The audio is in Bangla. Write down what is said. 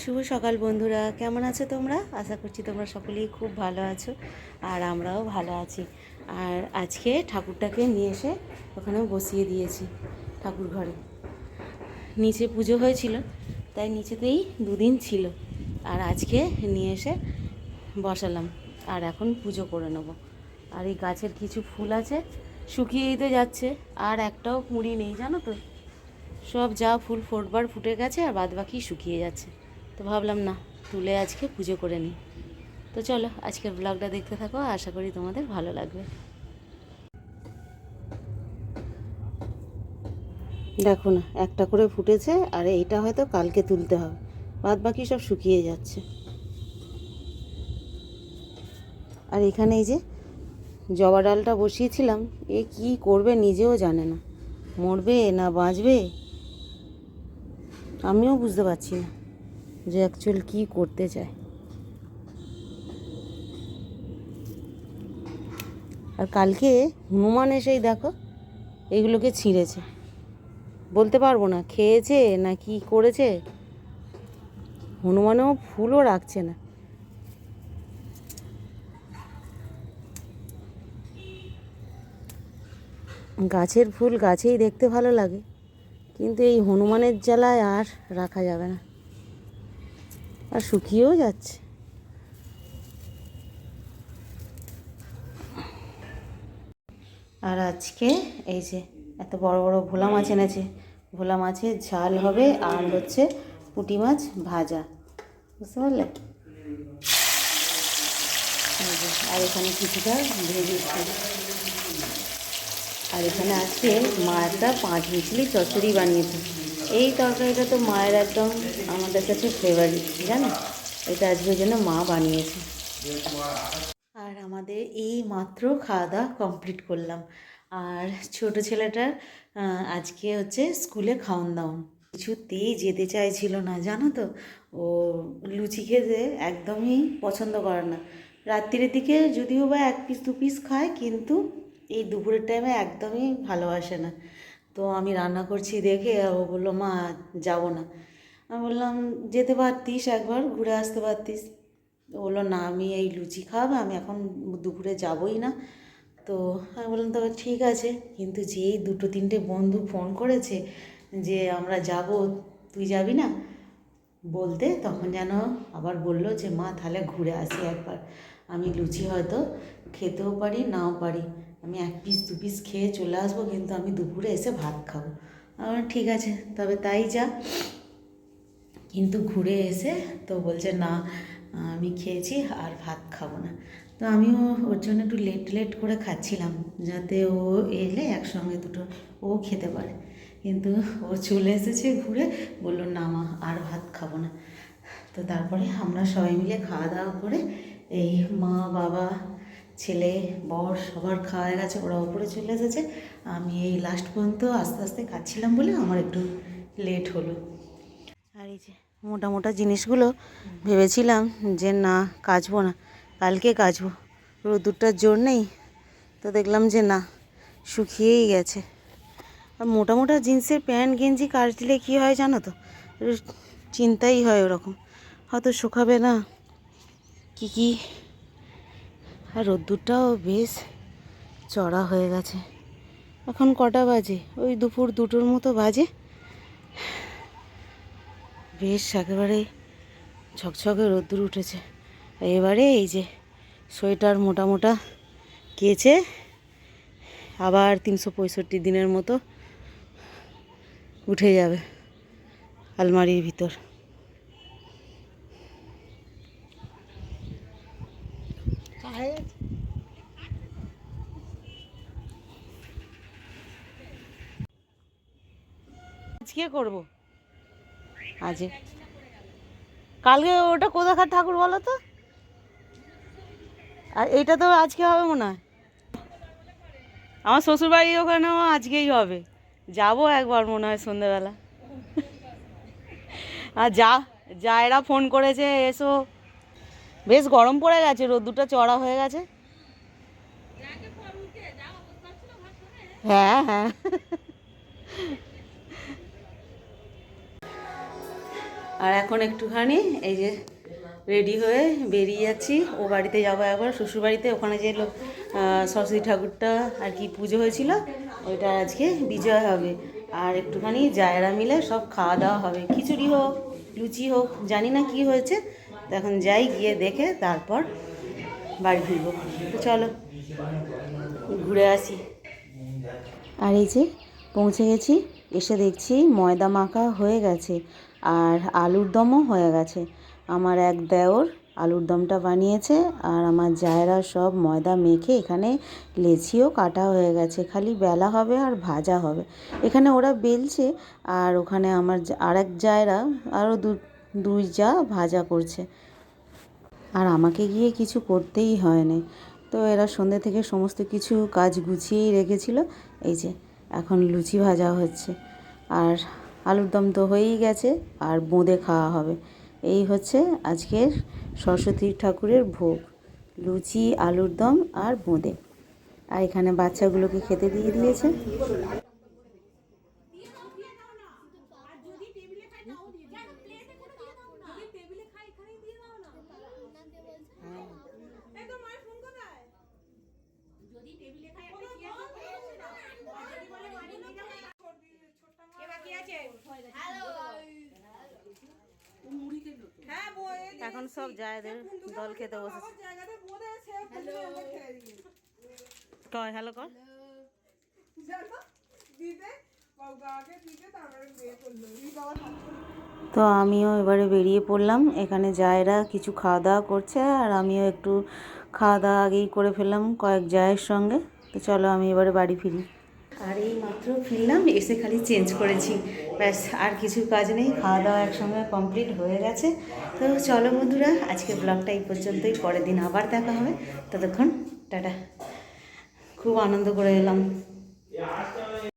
শুভ সকাল বন্ধুরা, কেমন আছো তোমরা? আশা করছি তোমরা সকলেই খুব ভালো আছো আর আমরাও ভালো আছি। আর আজকে ঠাকুরটাকে নিয়ে এসে ওখানে বসিয়ে দিয়েছি ঠাকুর ঘরে। নিচে পুজো হয়েছিল, তাই নিচেতেই দুদিন ছিল। আর আজকে নিয়ে এসে বসালাম, আর এখন পুজো করে নেব। আর এই গাছের কিছু ফুল আছে, শুকিয়েই তো যাচ্ছে, আর একটাও কুঁড়ি নেই, জানো তো? সব যা ফুল ফোটবার ফুটে গেছে, আর বাদ বাকি শুকিয়ে যাচ্ছে। তো ভাবলাম, না, তুলে আজকে পুজো করে নিই। তো চলো, আজকের ব্লগটা দেখতে থাকো, আশা করি তোমাদের ভালো লাগবে। দেখো না, একটা করে ফুটেছে, আর এইটা হয়তো কালকে তুলতে হবে। বাদ বাকি সব শুকিয়ে যাচ্ছে। আর এখানে এই যে জবা ডালটা বসিয়েছিলাম, এ কি করবে নিজেও জানে না। মরবে না বাঁচবে? আমিও বুঝতে পারছি না। যে অ্যাকচুয়াল কী করতে চায়। আর কালকে হনুমান এসেই দেখো, এগুলোকে ছিঁড়েছে। বলতে পারব না, খেয়েছে না কি করেছে? হনুমানেও ফুলও রাখছে না। গাছের ফুল গাছেই দেখতে ভালো লাগে, কিন্তু এই হনুমানের জ্বালায় আর রাখা যাবে না। আর শুকিয়েও যাচ্ছে। আর আজকে এই যে এত বড় বড় ভোলা মাছ এনেছে। ভোলা মাছের ঝাল হবে আর হচ্ছে পুঁটি মাছ ভাজা। বুঝতে পারলে? আর এখানে কিছুটা ভেজেছি আর এখানে আজকে মা একটা পাঁচ মিশলি চচ্চড়ি বানিয়েছে। এই তরকারিটা তো মায়ের একদম আমাদের কাছে ফেভারিট জানো? এটা আজকে জন্য মা বানিয়েছে। আর আমাদের এই মাত্র খাওয়া দাওয়া কমপ্লিট করলাম। আর ছোট ছেলেটার আজকে হচ্ছে স্কুলে খাওয়ান দাওয়ান কিছুতেই যেতে চাইছিল না, জানো তো? ও লুচি খেতে একদমই পছন্দ করে না। রাত্রির দিকে যদিও বা এক পিস দু পিস খায়, কিন্তু এই দুপুরের টাইমে একদমই ভালোবাসে না। তো আমি রান্না করছি দেখে ও বলল, মা, যাব না। আমি বললাম, যেতে পারতিস একবার, ঘুরে আসতে পারতিস। তো বলল, না, আমি এই লুচি খাওয়াবে আমি এখন দুপুরে যাবই না। তো আমি বললাম, তবে ঠিক আছে। কিন্তু যেই দুটো তিনটে বন্ধু ফোন করেছে যে, আমরা যাব, তুই যাবি না? বলতে তখন যেন আবার বলল যে, মা, তাহলে ঘুরে আসি একবার। আমি লুচি হয়তো খেতেও পারি, নাও পারি। আমি এক পিস দু পিস খেয়ে চলে আসব কিন্তু আমি দুপুরে এসে ভাত খাব। আমি বললাম, ঠিক আছে তবে তাই যা। কিন্তু ঘুরে এসে তো বলছে না আমি খেয়েছি আর ভাত খাব না। তো আমিও ওর জন্য একটু লেট লেট করে খাচ্ছিলাম যাতে ও এলে একসঙ্গে দুটো ও খেতে পারে। কিন্তু ও চলে এসেছে ঘুরে বলল না মা আর ভাত খাব না। তো তারপরে আমরা সবাই মিলে খাওয়া দাওয়া করে এই মা বাবা ছেলে, বর সবার খাওয়া হয়ে গেছে ওরা ওপরে চলে এসেছে। আমি এই লাস্ট পর্যন্ত আস্তে আস্তে খাচ্ছিলাম বলে আমার একটু লেট হলো। আর এই যে মোটা মোটা জিনিসগুলো ভেবেছিলাম যে না, কাচবো না। কালকে কাচবো। রোদ্দুরটার জোর নেই। তো দেখলাম যে না, শুকিয়েই গেছে। আর মোটা মোটা জিন্সের প্যান্ট, গেঞ্জি কাচলে কী হয় জানো তো? চিন্তাই হয় ওরকম। হয়তো শুকাবে না। কী কী আর রোদ্দুরটাও বেশ চড়া হয়ে গেছে। এখন কটা বাজে? ওই দুপুর দুটোর মতো বাজে। বেশ, একেবারে ঝকঝকে রোদ্দুর উঠেছে। এবারে এই যে সোয়েটার মোটা মোটা কেচে আবার তিনশো পঁয়ষট্টি দিনের মতো উঠে যাবে আলমারির ভিতর। আজকে করব? আজকে কালকে ওটা কোথাকার ঠাকুর বলো তো? আর এইটা তো আজকে হবে মনে হয়। আমার শ্বশুরবাড়ি ওখানেও আজকেই হবে। যাব একবার মনে হয় সন্ধ্যেবেলা আর যা যা এরা ফোন করেছে, এসো। বেশ গরম পড়ে গেছে, রোদ্দুরটা চড়া হয়ে গেছে। হ্যাঁ হ্যাঁ। আর এখন একটুখানি এই যে রেডি হয়ে বেরিয়ে যাচ্ছি। ও বাড়িতে যাব একবার, শ্বশুর বাড়িতে। ওখানে যে সরস্বতী ঠাকুরটা আর কি পুজো হয়েছিল, ওইটা আজকে বিজয় হবে। আর একটুখানি জায়রা মিলে সব খাওয়া দাওয়া হবে। খিচুড়ি হোক, লুচি হোক, জানি না কি হয়েছে। তো এখন যাই, গিয়ে দেখে তারপর বাড়ি ফিরবো। চলো, ঘুরে আসি। আর এই যে পৌঁছে গেছি, এসে দেখছি ময়দা মাখা হয়ে গেছে আর আলুর দমও হয়ে গেছে। আমার এক দেওর আলুর দমটা বানিয়েছে আর আমার জায়রা সব ময়দা মেখে এখানে লেচিও কাটা হয়ে গেছে। খালি বেলা হবে আর ভাজা হবে। এখানে ওরা বেলছে আর ওখানে আমার জা- আরেক জায়রা আরও দু দুই যা ভাজা করছে। আর আমাকে গিয়ে কিছু করতেই হয়নি তো এরা সন্ধ্যে থেকে সমস্ত কিছু কাজ গুছিয়েই রেখেছিল। এই যে, এখন লুচি ভাজা হচ্ছে। আর আলুর দম তো হয়েই গেছে, আর বোঁদে খাওয়া হবে। এই হচ্ছে আজকের সরস্বতী ঠাকুরের ভোগ। লুচি, আলুর দম আর বোঁদে আর এখানে বাচ্চাগুলোকে খেতে দিয়ে দিয়েছে। এখন সব জায়দের দল খেতে বসেছে। কয়? হ্যালো কর তো আমিও এবারে বেরিয়ে পড়লাম। এখানে জায়রা কিছু খাওয়া দাওয়া করছে আর আমিও একটু খাওয়া দাওয়া আগেই করে ফেললাম কয়েক জায়ের সঙ্গে। তো চলো আমি এবারে বাড়ি ফিরি। আর এই মাত্র ফিরলাম, এসে খালি চেঞ্জ করেছি। ব্যাস, আর কিছু কাজ নেই খাওয়া দাওয়া একসঙ্গে কমপ্লিট হয়ে গেছে। তো চলো বন্ধুরা, আজকে ব্লগটা এই পর্যন্তই, পরের দিন আবার দেখা হবে। ততক্ষণ, টাটা। খুব আনন্দ করে এলাম।